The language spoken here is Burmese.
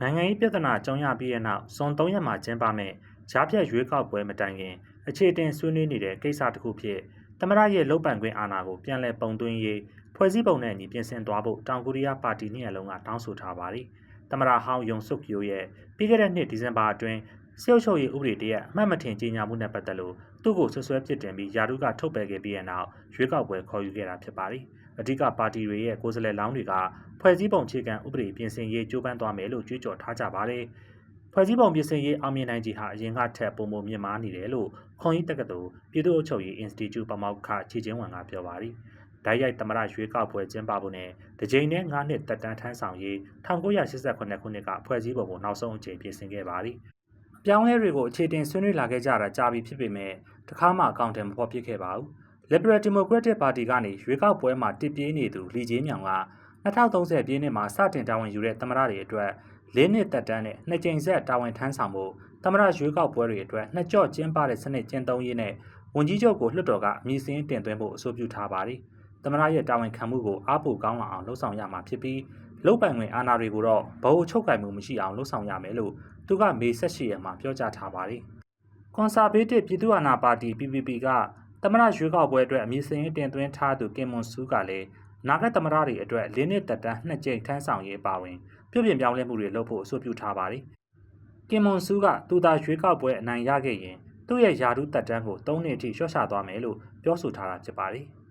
နိုင်ငံရေးပြဿနာကြောင်းရပြီးတဲ့နောက်ဇွန်3ရက်မှာကျင်းပမဲ့ဂျားဖြတ်ရွေးကောက်ပွဲမတိုင်ခင်အခြေတင်ဆွေးနွေးနေတဲ့ကိစ္စတစ်ခုဖြစ်သမရရဲ့လုတ်ပန်ခွင့်အာဏာကိုပြန်လည်ပုံသွင်းရေးဖွဲ့စည်းပုံနဲ့အညီပြင်ဆင်သွားဖို့တောင်ကိုရီးယားပါတီနှစ်ရပ်လုံးကတောင်းဆိုထားပါတယ်။သမရဟောင်းယုံဆုကယိုရဲ့ပြီးခဲ့တဲ့နှစ်ဒီဇင်ဘာအတွင်းစေုပ်ချုပ်ရေးဥပဒေတရက်အမှတ်မထင်ကြီးညာမှုနဲ့ပတ်သက်လို့သူ့ကိုဆွဆွဲပစ်တင်ပြီးယာရုကထုတ်ပယ်ခဲ့ပြီးတဲ့နောက်ရွေးကောက်ပွဲခေါ်ယူခဲ့တာဖြစ်ပါတယ်။ အဓိကပါတီတွေရဲ့ကိုယ်စားလှယ်လောင်းတွေကဖွဲ့စည်းပုံခြေကံဥပဒေပြင်ဆင်ရေးကြိုးပမ်းသွားမယ်လို့ကြွေးကြော်ထားကြပါတယ်။ဖွဲ့စည်းပုံပြင်ဆင်ရေးအောင်မြင်နိုင်ခြင်းဟာအရင်ကထက်ပုံမမြင့်မားနေတယ်လို့ခွန်ကြီးတက္ကသိုလ်ပြည်သူ့အုပ်ချုပ်ရေး Institute ပမောက္ခချီချင်းဝန်ကပြောပါတယ်။ဓာတ်ရိုက်သမရရွေးကောက်ပွဲကျင်းပဖို့နဲ့တကြိမ်နဲ့9နှစ်တက်တန်းထမ်းဆောင်ရေး1988ခုနှစ်ကဖွဲ့စည်းပုံကိုနောက်ဆုံးအကြိမ်ပြင်ဆင်ခဲ့ပါတယ်။ပြောင်းလဲတွေကိုအခြေတင်ဆွေးနွေးလာခဲ့ကြတာကြာပြီဖြစ်ပေမဲ့တခါမှအကောင့်ထဲမဖော်ပြခဲ့ပါဘူး။ Liberal Democratic Party ကနေရွေးကောက်ပွဲမှာတစ်ပြေးနေသူလီကျေးမြောင်က2030ပြည့်နှစ်မှာစတင်တာဝန်ယူတဲ့သမရတွေအတွက်၄နှစ်သက်တမ်းနဲ့နှစ်ကြိမ်ဆက်တာဝန်ထမ်းဆောင်ဖို့သမရရွေးကောက်ပွဲတွေအတွက်နှစ်ကြော့ကျင်းပတဲ့စနစ်ကျင့်သုံးရေးနဲ့ဝန်ကြီးချုပ်ကိုလွှတ်တော်ကအမည်စင်းတင်သွင်းဖို့အဆိုပြုထားပါတယ်။သမရရဲ့တာဝန်ခံမှုကိုအားပိုကောင်းလာအောင်လှုံ့ဆော်ရမှာဖြစ်ပြီးလုတ်ပိုင်ဝင်အာဏာတွေကိုတော့ဘဝချုပ်ကင်မှုမရှိအောင်လှုံ့ဆော်ရမယ်လို့သူကမေ18ရက်မှာပြောကြားထားပါတယ်။ကွန်ဆာဗေးတစ်ပြည်သူ့အာဏာပါတီ PPP က သမရရွေးကောက်ပွဲအတွက်အမည်စရင်းတင်သွင်းထားသူကင်မွန်ဆူးကလည်းနာဂတ်သမရတွေအတွက်၄နှစ်သက်တမ်းနှစ်ကြိမ်ထမ်းဆောင်ရေးအပါအဝင်ပြုပြင်ပြောင်းလဲမှုတွေလုပ်ဖို့အဆိုပြုထားပါတယ်။ကင်မွန်ဆူးကသူသာရွေးကောက်ပွဲအနိုင်ရခဲ့ရင်သူ့ရဲ့ယာဒူးသက်တမ်းကို၃နှစ်အထိလျှော့ချသွားမယ်လို့ပြောဆိုထားတာဖြစ်ပါတယ်။